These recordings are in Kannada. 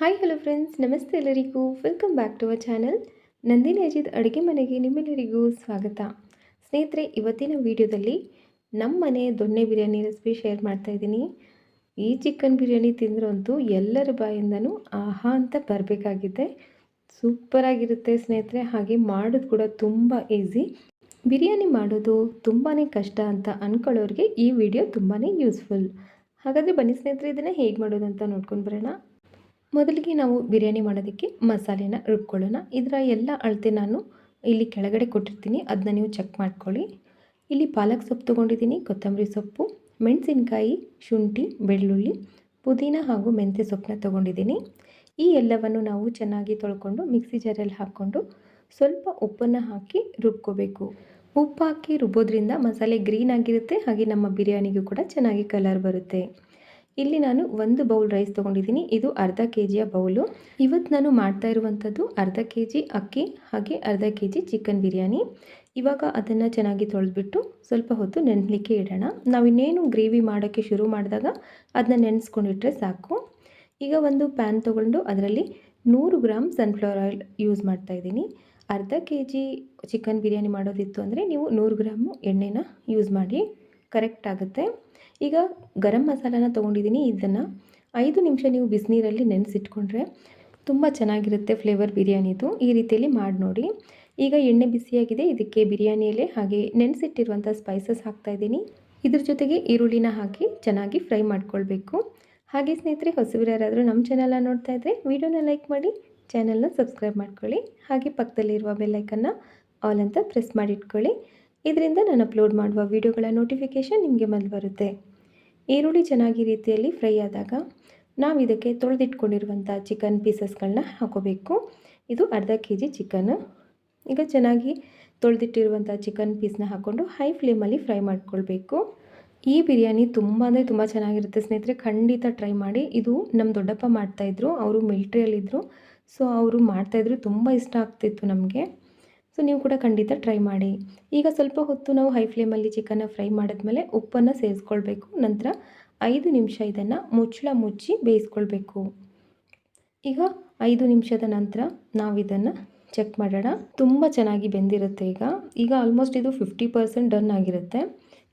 ಹಾಯ್ ಹಲೋ ಫ್ರೆಂಡ್ಸ್ ನಮಸ್ತೆ ಎಲ್ಲರಿಗೂ. Welcome back to our channel Nandini Ajith ಅಡುಗೆ ಮನೆಗೆ ನಿಮ್ಮೆಲ್ಲರಿಗೂ ಸ್ವಾಗತ. ಸ್ನೇಹಿತರೆ, ಇವತ್ತಿನ ವಿಡಿಯೋದಲ್ಲಿ ನಮ್ಮ ಮನೆ ದೊಣ್ಣೆ ಬಿರಿಯಾನಿ ರೆಸಿಪಿ ಶೇರ್ ಮಾಡ್ತಾ ಇದ್ದೀನಿ. ಈ ಚಿಕನ್ ಬಿರಿಯಾನಿ ತಿಂದ್ರಂತೂ ಎಲ್ಲರ ಬಾಯಿಂದನೂ ಆಹಾ ಅಂತ ಬರಬೇಕಾಗಿದೆ. ಸೂಪರಾಗಿರುತ್ತೆ ಸ್ನೇಹಿತರೆ. ಹಾಗೆ ಮಾಡೋದು ಕೂಡ ತುಂಬ ಈಸಿ ಬಿರಿಯಾನಿ ಮಾಡೋದು ತುಂಬಾ ಕಷ್ಟ ಅಂತ ಅಂದ್ಕೊಳ್ಳೋರಿಗೆ ಈ ವಿಡಿಯೋ ತುಂಬಾ ಯೂಸ್ಫುಲ್ ಹಾಗಾದರೆ ಬನ್ನಿ ಸ್ನೇಹಿತರೆ, ಇದನ್ನು ಹೇಗೆ ಮಾಡೋದು ಅಂತ ನೋಡ್ಕೊಂಡು ಬರೋಣ. ಮೊದಲಿಗೆ ನಾವು ಬಿರಿಯಾನಿ ಮಾಡೋದಕ್ಕೆ ಮಸಾಲೆನ ರುಬ್ಕೊಳ್ಳೋಣ. ಇದರ ಎಲ್ಲ ಅಳತೆ ನಾನು ಇಲ್ಲಿ ಕೆಳಗಡೆ ಕೊಟ್ಟಿರ್ತೀನಿ. ಅದನ್ನ ನೀವು ಚೆಕ್ ಮಾಡ್ಕೊಳ್ಳಿ. ಇಲ್ಲಿ ಪಾಲಕ್ ಸೊಪ್ಪು ತೊಗೊಂಡಿದ್ದೀನಿ, ಕೊತ್ತಂಬರಿ ಸೊಪ್ಪು, ಮೆಣಸಿನ್ಕಾಯಿ, ಶುಂಠಿ, ಬೆಳ್ಳುಳ್ಳಿ, ಪುದೀನ ಹಾಗೂ ಮೆಂತ್ಯ ಸೊಪ್ಪನ್ನ ತೊಗೊಂಡಿದ್ದೀನಿ. ಈ ಎಲ್ಲವನ್ನು ನಾವು ಚೆನ್ನಾಗಿ ತೊಳ್ಕೊಂಡು ಮಿಕ್ಸಿ ಜಾರಲ್ಲಿ ಹಾಕ್ಕೊಂಡು ಸ್ವಲ್ಪ ಉಪ್ಪನ್ನು ಹಾಕಿ ರುಬ್ಕೋಬೇಕು. ಉಪ್ಪು ಹಾಕಿ ರುಬ್ಬೋದ್ರಿಂದ ಮಸಾಲೆ ಗ್ರೀನ್ ಆಗಿರುತ್ತೆ. ಹಾಗೆ ನಮ್ಮ ಬಿರಿಯಾನಿಗೂ ಕೂಡ ಚೆನ್ನಾಗಿ ಕಲರ್ ಬರುತ್ತೆ. ಇಲ್ಲಿ ನಾನು ಒಂದು ಬೌಲ್ ರೈಸ್ ತೊಗೊಂಡಿದ್ದೀನಿ. ಇದು ಅರ್ಧ ಕೆ ಜಿಯ ಬೌಲು. ಇವತ್ತು ನಾನು ಮಾಡ್ತಾ ಇರುವಂಥದ್ದು ಅರ್ಧ ಕೆ ಜಿ ಅಕ್ಕಿ, ಹಾಗೆ ಅರ್ಧ ಕೆ ಜಿ ಚಿಕನ್ ಬಿರಿಯಾನಿ. ಇವಾಗ ಅದನ್ನು ಚೆನ್ನಾಗಿ ತೊಳೆದ್ಬಿಟ್ಟು ಸ್ವಲ್ಪ ಹೊತ್ತು ನೆನೆಸಲಿಕ್ಕೆ ಇಡೋಣ. ನಾವು ಇನ್ನೇನು ಗ್ರೇವಿ ಮಾಡೋಕ್ಕೆ ಶುರು ಮಾಡಿದಾಗ ಅದನ್ನ ನೆನೆಸ್ಕೊಂಡಿಟ್ರೆ ಸಾಕು. ಈಗ ಒಂದು ಪ್ಯಾನ್ ತೊಗೊಂಡು ಅದರಲ್ಲಿ ನೂರು ಗ್ರಾಮ್ ಸನ್ಫ್ಲವರ್ ಆಯಿಲ್ ಯೂಸ್ ಮಾಡ್ತಾ ಇದ್ದೀನಿ. ಅರ್ಧ ಕೆ ಜಿ ಚಿಕನ್ ಬಿರಿಯಾನಿ ಮಾಡೋದಿತ್ತು ಅಂದರೆ ನೀವು ನೂರು ಗ್ರಾಮು ಎಣ್ಣೆನ ಯೂಸ್ ಮಾಡಿ. ಕರೆಕ್ಟ್ ಆಗುತ್ತೆ. ಈಗ ಗರಂ ಮಸಾಲನ ತೊಗೊಂಡಿದ್ದೀನಿ. ಇದನ್ನು ಐದು ನಿಮಿಷ ನೀವು ಬಿಸಿನೀರಲ್ಲಿ ನೆನೆಸಿಟ್ಕೊಂಡ್ರೆ ತುಂಬ ಚೆನ್ನಾಗಿರುತ್ತೆ ಫ್ಲೇವರ್ ಬಿರಿಯಾನಿದು. ಈ ರೀತಿಯಲ್ಲಿ ಮಾಡಿ ನೋಡಿ. ಈಗ ಎಣ್ಣೆ ಬಿಸಿಯಾಗಿದೆ. ಇದಕ್ಕೆ ಬಿರಿಯಾನಿಯಲ್ಲೇ ಹಾಗೆ ನೆನೆಸಿಟ್ಟಿರುವಂಥ ಸ್ಪೈಸಸ್ ಹಾಕ್ತಾಯಿದ್ದೀನಿ ಇದ್ರ ಜೊತೆಗೆ ಈರುಳ್ಳಿನ ಹಾಕಿ ಚೆನ್ನಾಗಿ ಫ್ರೈ ಮಾಡ್ಕೊಳ್ಬೇಕು. ಹಾಗೆ ಸ್ನೇಹಿತರೆ, ಹೊಸಬರು ಯಾರಾದರೂ ನಮ್ಮ ಚಾನಲ್ನ ನೋಡ್ತಾ ಇದ್ದರೆ ವೀಡಿಯೋನ ಲೈಕ್ ಮಾಡಿ ಚಾನಲ್ನ ಸಬ್ಸ್ಕ್ರೈಬ್ ಮಾಡ್ಕೊಳ್ಳಿ. ಹಾಗೆ ಪಕ್ಕದಲ್ಲಿರುವ ಬೆಲ್ಲೈಕನ್ನು ಆಲ್ ಅಂತ ಪ್ರೆಸ್ ಮಾಡಿಟ್ಕೊಳ್ಳಿ. ಇದರಿಂದ ನಾನು ಅಪ್ಲೋಡ್ ಮಾಡುವ ವೀಡಿಯೋಗಳ ನೋಟಿಫಿಕೇಷನ್ ನಿಮಗೆ ಮೊದಲು ಬರುತ್ತೆ. ಈರುಳ್ಳಿ ಚೆನ್ನಾಗಿ ರೀತಿಯಲ್ಲಿ ಫ್ರೈ ಆದಾಗ ನಾವು ಇದಕ್ಕೆ ತೊಳೆದಿಟ್ಕೊಂಡಿರುವಂಥ ಚಿಕನ್ ಪೀಸಸ್ಗಳನ್ನ ಹಾಕೋಬೇಕು. ಇದು ಅರ್ಧ ಕೆ ಜಿ ಚಿಕನ್ ಈಗ ಚೆನ್ನಾಗಿ ತೊಳೆದಿಟ್ಟಿರುವಂಥ ಚಿಕನ್ ಪೀಸ್ನ ಹಾಕ್ಕೊಂಡು ಹೈ ಫ್ಲೇಮಲ್ಲಿ ಫ್ರೈ ಮಾಡ್ಕೊಳ್ಬೇಕು. ಈ ಬಿರಿಯಾನಿ ತುಂಬ ಅಂದರೆ ತುಂಬ ಚೆನ್ನಾಗಿರುತ್ತೆ ಸ್ನೇಹಿತರೆ, ಖಂಡಿತ ಟ್ರೈ ಮಾಡಿ. ಇದು ನಮ್ಮ ದೊಡ್ಡಪ್ಪ ಮಾಡ್ತಾಯಿದ್ರು ಅವರು ಮಿಲ್ಟ್ರಿಯಲ್ಲಿದ್ದರು ಸೊ ಅವರು ಮಾಡ್ತಾಯಿದ್ರು ತುಂಬ ಇಷ್ಟ ಆಗ್ತಿತ್ತು ನಮಗೆ. ಸೊ ನೀವು ಕೂಡ ಖಂಡಿತ ಟ್ರೈ ಮಾಡಿ. ಈಗ ಸ್ವಲ್ಪ ಹೊತ್ತು ನಾವು ಹೈ ಫ್ಲೇಮಲ್ಲಿ ಚಿಕನ್ನ ಫ್ರೈ ಮಾಡಿದ್ಮೇಲೆ ಉಪ್ಪನ್ನು ಸೇರಿಸ್ಕೊಳ್ಬೇಕು. ನಂತರ ಐದು ನಿಮಿಷ ಇದನ್ನು ಮುಚ್ಚಳ ಮುಚ್ಚಿ ಬೇಯಿಸ್ಕೊಳ್ಬೇಕು. ಈಗ ಐದು ನಿಮಿಷದ ನಂತರ ನಾವು ಇದನ್ನು ಚೆಕ್ ಮಾಡೋಣ. ತುಂಬ ಚೆನ್ನಾಗಿ ಬೆಂದಿರುತ್ತೆ ಈಗ. ಈಗ ಆಲ್ಮೋಸ್ಟ್ ಇದು ಫಿಫ್ಟಿ ಪರ್ಸೆಂಟ್ ಡನ್ ಆಗಿರುತ್ತೆ.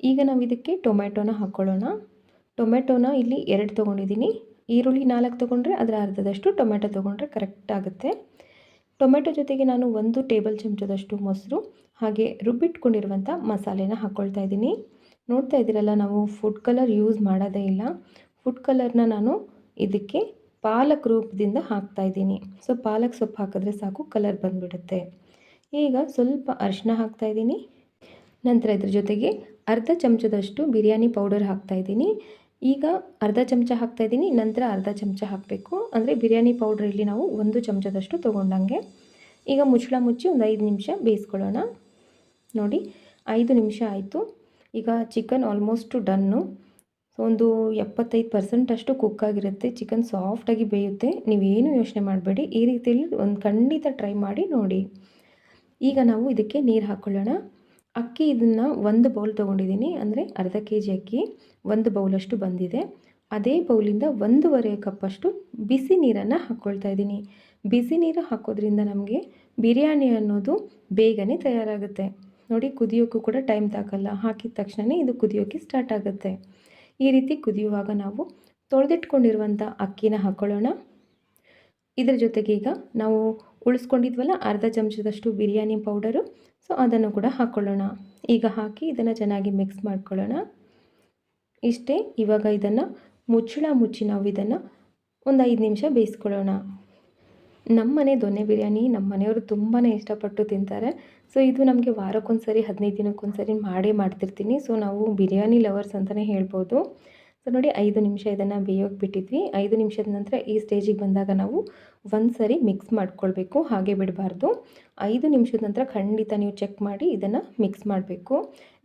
ಈಗ ನಾವು ಇದಕ್ಕೆ ಟೊಮೆಟೊನ ಹಾಕ್ಕೊಳ್ಳೋಣ ಟೊಮೆಟೊನ ಇಲ್ಲಿ ಎರಡು ತೊಗೊಂಡಿದ್ದೀನಿ. ಈರುಳ್ಳಿ ನಾಲ್ಕು ತೊಗೊಂಡ್ರೆ ಅದರ ಅರ್ಧದಷ್ಟು ಟೊಮೆಟೊ ತೊಗೊಂಡ್ರೆ ಕರೆಕ್ಟ್ ಆಗುತ್ತೆ. ಟೊಮೆಟೊ ಜೊತೆಗೆ ನಾನು ಒಂದು ಟೇಬಲ್ ಚಮಚದಷ್ಟು ಮೊಸರು, ಹಾಗೆ ರುಬ್ಬಿಟ್ಕೊಂಡಿರುವಂಥ ಮಸಾಲೆನ ಹಾಕ್ಕೊಳ್ತಾ ಇದ್ದೀನಿ. ನೋಡ್ತಾ ಇದ್ದೀರಲ್ಲ, ನಾವು ಫುಡ್ ಕಲರ್ ಯೂಸ್ ಮಾಡೋದೇ ಇಲ್ಲ. ಫುಡ್ ಕಲರ್ನ ನಾನು ಇದಕ್ಕೆ ಪಾಲಕ್ ರೂಪದಿಂದ ಹಾಕ್ತಾ ಇದ್ದೀನಿ. ಸೊ ಪಾಲಕ್ ಸೊಪ್ಪು ಹಾಕಿದ್ರೆ ಸಾಕು ಕಲರ್ ಬಂದುಬಿಡುತ್ತೆ. ಈಗ ಸ್ವಲ್ಪ ಅರಿಶಿನ ಹಾಕ್ತಾ ಇದ್ದೀನಿ. ನಂತರ ಇದ್ರ ಜೊತೆಗೆ ಅರ್ಧ ಚಮಚದಷ್ಟು ಬಿರಿಯಾನಿ ಪೌಡರ್ ಹಾಕ್ತಾ ಇದ್ದೀನಿ. ಈಗ ಅರ್ಧ ಚಮಚ ಹಾಕ್ತಾಯಿದ್ದೀನಿ ನಂತರ ಅರ್ಧ ಚಮಚ ಹಾಕಬೇಕು. ಅಂದರೆ ಬಿರಿಯಾನಿ ಪೌಡ್ರ್ ಇಲ್ಲಿ ನಾವು ಒಂದು ಚಮಚದಷ್ಟು ತೊಗೊಂಡಂಗೆ ಈಗ ಮುಚ್ಚಳ ಮುಚ್ಚಿ ಒಂದು ಐದು ನಿಮಿಷ ಬೇಯಿಸ್ಕೊಳ್ಳೋಣ. ನೋಡಿ, ಐದು ನಿಮಿಷ ಆಯಿತು. ಈಗ ಚಿಕನ್ ಆಲ್ಮೋಸ್ಟು ಡನ್ನು ಒಂದು ಎಪ್ಪತ್ತೈದು ಪರ್ಸೆಂಟಷ್ಟು ಕುಕ್ಕಾಗಿರುತ್ತೆ ಚಿಕನ್ ಸಾಫ್ಟಾಗಿ ಬೇಯುತ್ತೆ. ನೀವೇನು ಯೋಚನೆ ಮಾಡಬೇಡಿ. ಈ ರೀತಿಯಲ್ಲಿ ಒಂದು ಖಂಡಿತ ಟ್ರೈ ಮಾಡಿ ನೋಡಿ. ಈಗ ನಾವು ಇದಕ್ಕೆ ನೀರು ಹಾಕ್ಕೊಳ್ಳೋಣ ಅಕ್ಕಿ ಇದನ್ನು ಒಂದು ಬೌಲ್ ತೊಗೊಂಡಿದ್ದೀನಿ ಅಂದರೆ ಅರ್ಧ ಕೆ ಜಿ ಅಕ್ಕಿ, ಒಂದು ಬೌಲಷ್ಟು ಬಂದಿದೆ. ಅದೇ ಬೌಲಿಂದ ಒಂದೂವರೆ ಕಪ್ಪಷ್ಟು ಬಿಸಿ ನೀರನ್ನು ಹಾಕ್ಕೊಳ್ತಾ ಇದ್ದೀನಿ ಬಿಸಿ ನೀರು ಹಾಕೋದ್ರಿಂದ ನಮಗೆ ಬಿರಿಯಾನಿ ಅನ್ನೋದು ಬೇಗನೆ ತಯಾರಾಗುತ್ತೆ. ನೋಡಿ, ಕುದಿಯೋಕ್ಕೂ ಕೂಡ ಟೈಮ್ ತಾಕಲ್ಲ. ಹಾಕಿದ ತಕ್ಷಣವೇ ಇದು ಕುದಿಯೋಕ್ಕೆ ಸ್ಟಾರ್ಟ್ ಆಗುತ್ತೆ. ಈ ರೀತಿ ಕುದಿಯುವಾಗ ನಾವು ತೊಳೆದಿಟ್ಕೊಂಡಿರುವಂಥ ಅಕ್ಕಿನ ಹಾಕ್ಕೊಳ್ಳೋಣ ಇದರ ಜೊತೆಗೆ ಈಗ ನಾವು ಉಳಿಸ್ಕೊಂಡಿದ್ವಲ್ಲ ಅರ್ಧ ಚಮಚದಷ್ಟು ಬಿರಿಯಾನಿ ಪೌಡರು. ಸೊ ಅದನ್ನು ಕೂಡ ಹಾಕ್ಕೊಳ್ಳೋಣ ಈಗ ಹಾಕಿ ಇದನ್ನು ಚೆನ್ನಾಗಿ ಮಿಕ್ಸ್ ಮಾಡ್ಕೊಳ್ಳೋಣ. ಇಷ್ಟೇ, ಇವಾಗ ಇದನ್ನು ಮುಚ್ಚಳ ಮುಚ್ಚಿ ನಾವು ಇದನ್ನು ಒಂದು ಐದು ನಿಮಿಷ ಬೇಯಿಸ್ಕೊಳ್ಳೋಣ. ನಮ್ಮ ಮನೆ ದೊನ್ನೆ ಬಿರಿಯಾನಿ ನಮ್ಮ ಮನೆಯವರು ತುಂಬಾ ಇಷ್ಟಪಟ್ಟು ತಿಂತಾರೆ. ಸೊ ಇದು ನಮಗೆ ವಾರಕ್ಕೊಂದು ಸರಿ ಹದಿನೈದು ದಿನಕ್ಕೊಂದು ಸರಿ ಮಾಡೇ ಮಾಡ್ತಿರ್ತೀನಿ. ಸೊ ನಾವು ಬಿರಿಯಾನಿ ಲವರ್ಸ್ ಅಂತಲೇ ಹೇಳ್ಬೋದು. ಸೊ ನೋಡಿ, ಐದು ನಿಮಿಷ ಇದನ್ನು ಬೇಯೋಕೆ ಬಿಟ್ಟಿದ್ವಿ. ಐದು ನಿಮಿಷದ ನಂತರ ಈ ಸ್ಟೇಜಿಗೆ ಬಂದಾಗ ನಾವು ಒಂದು ಸರಿ ಮಿಕ್ಸ್ ಮಾಡ್ಕೊಳ್ಬೇಕು, ಹಾಗೆ ಬಿಡಬಾರ್ದು. ಐದು ನಿಮಿಷದ ನಂತರ ಖಂಡಿತ ನೀವು ಚೆಕ್ ಮಾಡಿ ಇದನ್ನು ಮಿಕ್ಸ್ ಮಾಡಬೇಕು.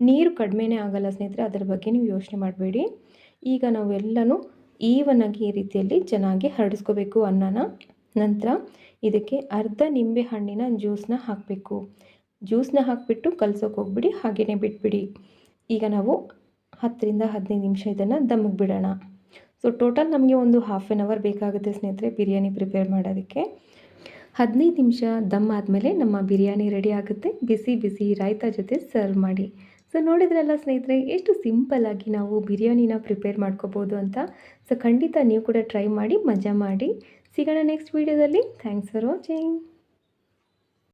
ನೀರು ಕಡಿಮೆನೇ ಆಗಲ್ಲ ಸ್ನೇಹಿತರೆ, ಅದರ ಬಗ್ಗೆ ನೀವು ಯೋಚನೆ ಮಾಡಬೇಡಿ. ಈಗ ನಾವೆಲ್ಲನೂ ಈವನಾಗಿ ಈ ರೀತಿಯಲ್ಲಿ ಚೆನ್ನಾಗಿ ಹರಡಿಸ್ಕೋಬೇಕು ಅನ್ನನ ನಂತರ ಇದಕ್ಕೆ ಅರ್ಧ ನಿಂಬೆ ಹಣ್ಣಿನ ಜ್ಯೂಸನ್ನ ಹಾಕಬೇಕು. ಜ್ಯೂಸನ್ನ ಹಾಕಿಬಿಟ್ಟು ಕಲಸೋಕೆ ಹೋಗ್ಬಿಡಿ ಹಾಗೆಯೇ ಬಿಟ್ಬಿಡಿ. ಈಗ ನಾವು ಹತ್ತರಿಂದ ಹದಿನೈದು ನಿಮಿಷ ಇದನ್ನು ದಮ್ಮಿಗೆ ಬಿಡೋಣ. ಸೊ ಟೋಟಲ್ ನಮಗೆ ಒಂದು ಹಾಫ್ ಆನ್ ಅವರ್ ಬೇಕಾಗುತ್ತೆ ಸ್ನೇಹಿತರೆ ಬಿರಿಯಾನಿ ಪ್ರಿಪೇರ್ ಮಾಡೋದಕ್ಕೆ. ಹದಿನೈದು ನಿಮಿಷ ದಮ್ ಆದಮೇಲೆ ನಮ್ಮ ಬಿರಿಯಾನಿ ರೆಡಿ ಆಗುತ್ತೆ. ಬಿಸಿ ಬಿಸಿ ರಾಯ್ತಾ ಜೊತೆ ಸರ್ವ್ ಮಾಡಿ. ಸೊ ನೋಡಿದ್ರಲ್ಲ ಸ್ನೇಹಿತರೆ, ಎಷ್ಟು ಸಿಂಪಲ್ಲಾಗಿ ನಾವು ಬಿರಿಯಾನಿನ ಪ್ರಿಪೇರ್ ಮಾಡ್ಕೋಬೋದು ಅಂತ. ಸೊ ಖಂಡಿತ ನೀವು ಕೂಡ ಟ್ರೈ ಮಾಡಿ, ಮಜಾ ಮಾಡಿ. ಸಿಗೋಣ ನೆಕ್ಸ್ಟ್ ವೀಡಿಯೋದಲ್ಲಿ ಥ್ಯಾಂಕ್ಸ್ ಫಾರ್ ವಾಚಿಂಗ್